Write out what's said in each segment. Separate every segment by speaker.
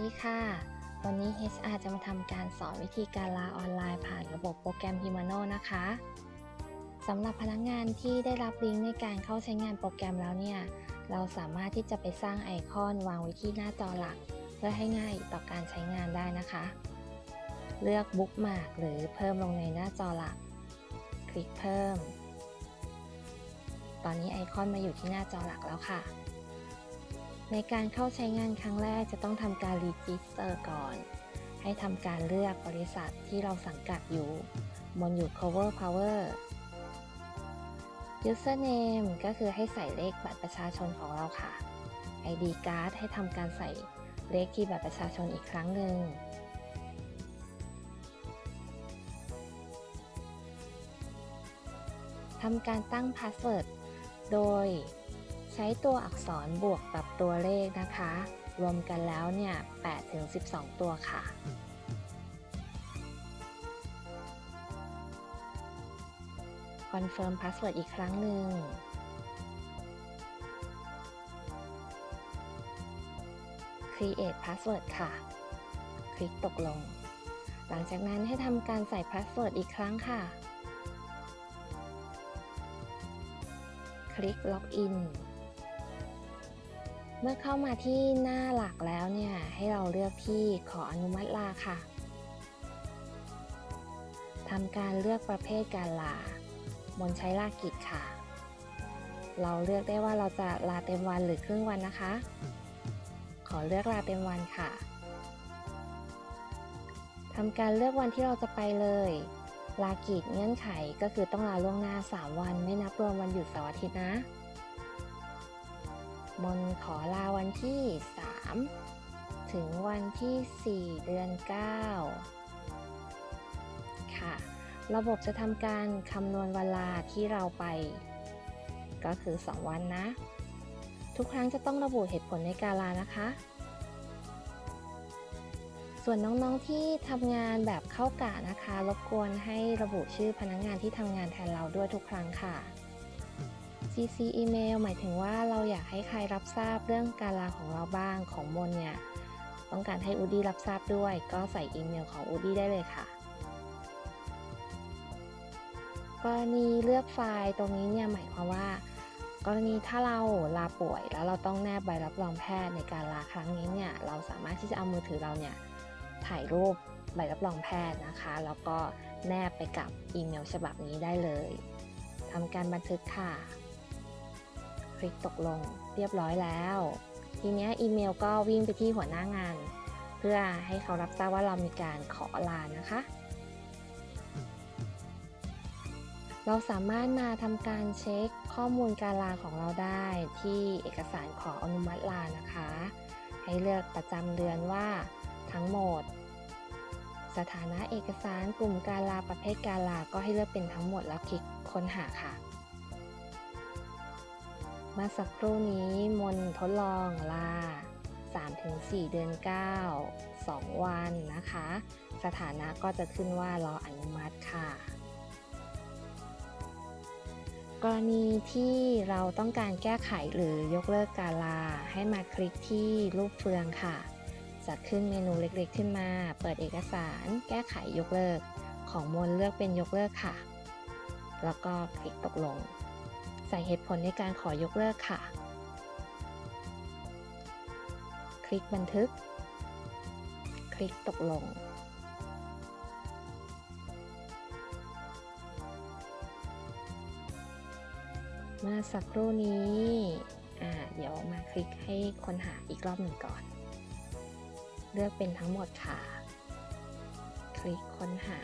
Speaker 1: ดีค่ะ วันนี้ HR จะมาทำการสอนวิธีการลาออนไลน์ผ่านระบบโปรแกรม Himano นะคะสำหรับพนักงานที่ได้รับลิงก์ในการเข้าใช้งานโปรแกรมแล้วเนี่ย เราสามารถที่จะไปสร้างไอคอนวางไว้ที่หน้าจอหลัก เพื่อให้ง่ายต่อการใช้งานได้นะคะ เลือกบุ๊กมาร์กหรือเพิ่มลงในหน้าจอหลัก คลิกเพิ่ม ตอนนี้ไอคอนมาอยู่ที่หน้าจอหลักแล้วค่ะ ในการเข้าใช้งานครั้งแรกจะต้องทำการรีจิสเตอร์ก่อน ให้ทำการเลือกบริษัทที่เราสังกัดอยู่บนอยู่ cover power username ก็คือให้ใส่เลขบัตรประชาชนของเราค่ะ ID card ให้ทำการใส่เลขที่บัตรประชาชนอีกครั้งหนึ่งทำการตั้งพาสเวิร์ดโดย ช้ตัวอักษรบวกกับตัวเลขนะคะ รวมกันแล้วเนี่ย8ถึง 12 ตัวค่ะ คอนเฟิร์มพาสเวิร์ดอีกครั้งหนึ่ง Create Password ค่ะ คลิกตกลง หลังจากนั้นให้ทำการใส่พาสเวิร์ดอีกครั้งค่ะ คลิกล็อกอิน เมื่อเข้ามาที่หน้าหลักแล้วเนี่ยให้เราเลือกที่ขออนุมัติลาค่ะทำการเลือกประเภทการลาบนใช้ลากิจค่ะ เราเลือกได้ว่าเราจะลาเต็มวันหรือครึ่งวันนะคะ ขอเลือกลาเต็มวันค่ะทำการเลือกวันที่เราจะไปเลย ลากิจเงื่อนไขก็คือต้องลาล่วงหน้า 3 วันไม่นับรวมวันหยุดเสาร์อาทิตย์นะ มนขอลาวันที่ 3 ถึงวันที่ 4 เดือน 9 ค่ะ ระบบจะทำการคำนวณเวลาที่เราไป ก็คือ 2 วันนะ ทุกครั้งจะต้องระบุเหตุผลในการลานะคะ ส่วนน้องๆที่ทำงานแบบเข้ากะนะคะ รบกวนให้ระบุชื่อพนักงงานที่ทำงานแทนเราด้วยทุกครั้งค่ะ CC email หมายถึงว่าเราอยากให้ใครรับทราบเรื่องการลาของเราบ้างของมนเนี่ยต้องการให้อูดี้รับทราบด้วย ก็ใส่อีเมลของอูดี้ได้เลยค่ะกรณีเลือกไฟล์ตรงนี้เนี่ยหมายความว่า กรณีถ้าเราลาป่วยแล้วเราต้องแนบใบรับรองแพทย์ในการลาครั้งนี้เนี่ยเราสามารถที่จะเอามือถือเราเนี่ยถ่ายรูปใบรับรองแพทย์นะคะ แล้วก็แนบไปกับอีเมลฉบับนี้ได้เลยทำการบันทึกค่ะ คลิกตกลงเรียบร้อยแล้ว ทีนี้อีเมลก็วิ่งไปที่หัวหน้างาน เพื่อให้เขารับทราบว่าเรามีการขอลานะคะ เราสามารถมาทำการเช็คข้อมูลการลาของเราได้ที่เอกสารขออนุมัติลานะคะ ให้เลือกประจำเดือนว่าทั้งหมด สถานะเอกสารกลุ่มการลาประเภทการลาก็ให้เลือกเป็นทั้งหมดแล้วคลิกค้นหาค่ะ มื่อสักครู่นี้มนทดลองลา 3-4 เดือน 9 2 วันนะคะ สถานะก็จะขึ้นว่ารออนุมัติค่ะ กรณีที่เราต้องการแก้ไขหรือยกเลิกการลา ให้มาคลิกที่รูปเฟืองค่ะ จะขึ้นเมนูเล็กๆขึ้นมา เปิดเอกสาร แก้ไขยกเลิก ของมนเลือกเป็นยกเลิกค่ะ แล้วก็คลิกตกลง ใส่เหตุผลในการขอยกเลิกค่ะ คลิกบันทึก คลิกตกลง เมื่อสักครู่นี้อ่าเดี๋ยวมาคลิกให้ค้นหาอีกรอบหนึ่งก่อน เลือกเป็นทั้งหมดค่ะ คลิกค้นหา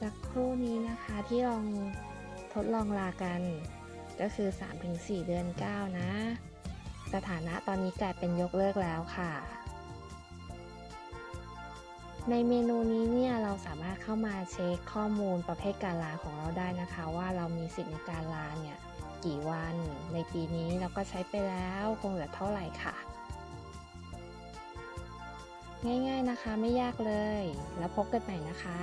Speaker 1: สักครู่นี้นะคะที่ลอง ทดลองลากัน ก็คือ 3-4 เดือน 9 นะ สถานะตอนนี้กลายเป็นยกเลิกแล้วค่ะ ในเมนูนี้เนี่ยเราสามารถเข้ามาเช็คข้อมูลประเภทการลาของเราได้นะคะ ว่าเรามีสิทธิ์ในการลาเนี่ยกี่วัน ในปีนี้เราก็ใช้ไปแล้วคงเหลือเท่าไหร่ค่ะ ง่ายๆนะคะไม่ยากเลย แล้วพบกันใหม่นะคะ